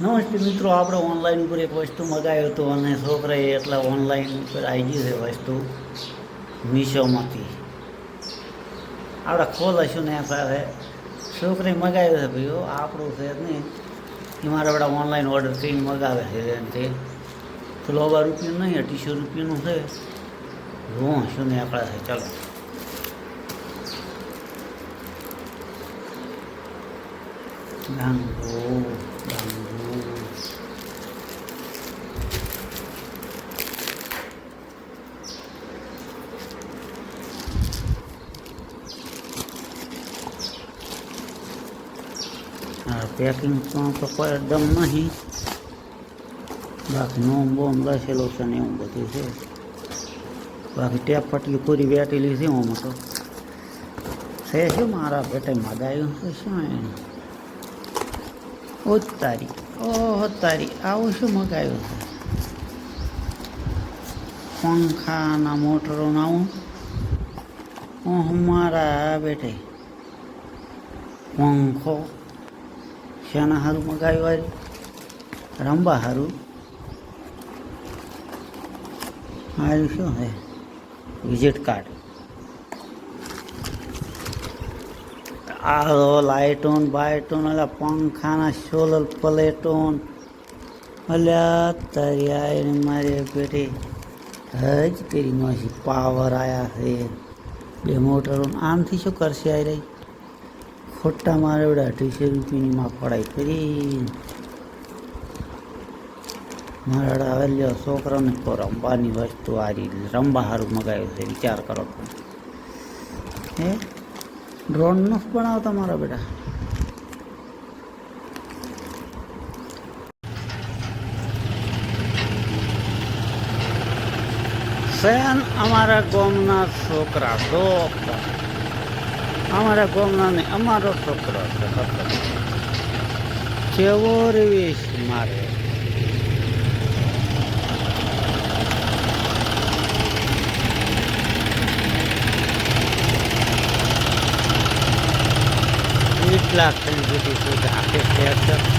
નમસ્તે મિત્રો, આપણે ઓનલાઈન ઉપર એક વસ્તુ મગાવ્યું હતું અને છોકરાએ એટલા ઓનલાઈન ઉપર આવી ગયું છે વસ્તુ, મીશોમાંથી. આપણે ખોલશું ને સાથે છોકરાએ મગાવ્યું છે ભાઈઓ, આપણું છે નહીં. એ મારા બધા ઓનલાઈન ઓર્ડર કરીને મગાવે છે એમ તે ફ્લોવા રૂપિયું નહીં, અઢીસો રૂપિયાનું છે. હું શું ને આપણા છે, ચાલો. ડાંગો ડાંગો આ પેકિંગ તો કોઈ દમ નહીં. બાકી નોમ બોમ લસેલો છે ને એવું બધું છે. બાકી ટેપ પટલી પૂરી વેટેલી છે હું તો. છે શું મારા પેટે મગાયું છે શું ઉતારી ઓહો તારી આવું શું મગાવ્યું છે? પંખાના મોટરો આવું. ઓહ, મારા બેટે. પંખો. શેના સારું મગાવ્યું હોય રંબા સારું મારું શું છે? વિઝિટ કાર્ડ આરો લાઇટોન, બાઇટોન અલ્યા પંખાના સોલર પ્લેટોન. અલ્યા તારી આઈને મારી પેટે હજ કરી નોશી પાવર આયા છે. બે મોટરો આમથી શું કરશે આ રહી ખોટા મારે બધા અઢીસો રૂપિયાની માં પડાઈ કરી. મારા હવે લ્યો છોકરાને તો રમવાની વસ્તુ હારી રમવા સારું મગાવ્યું છે, વિચાર કરો. હે? ડ્રોન નથી બનાવતા મારા બેટા. સેન અમારા ગામના છોકરા ડોક્ટર અમારા ગામના ને અમારો છોકરો. કેવો રેવીશ મારે વીસ ખંડ સુધી સુધી છે અત્યારે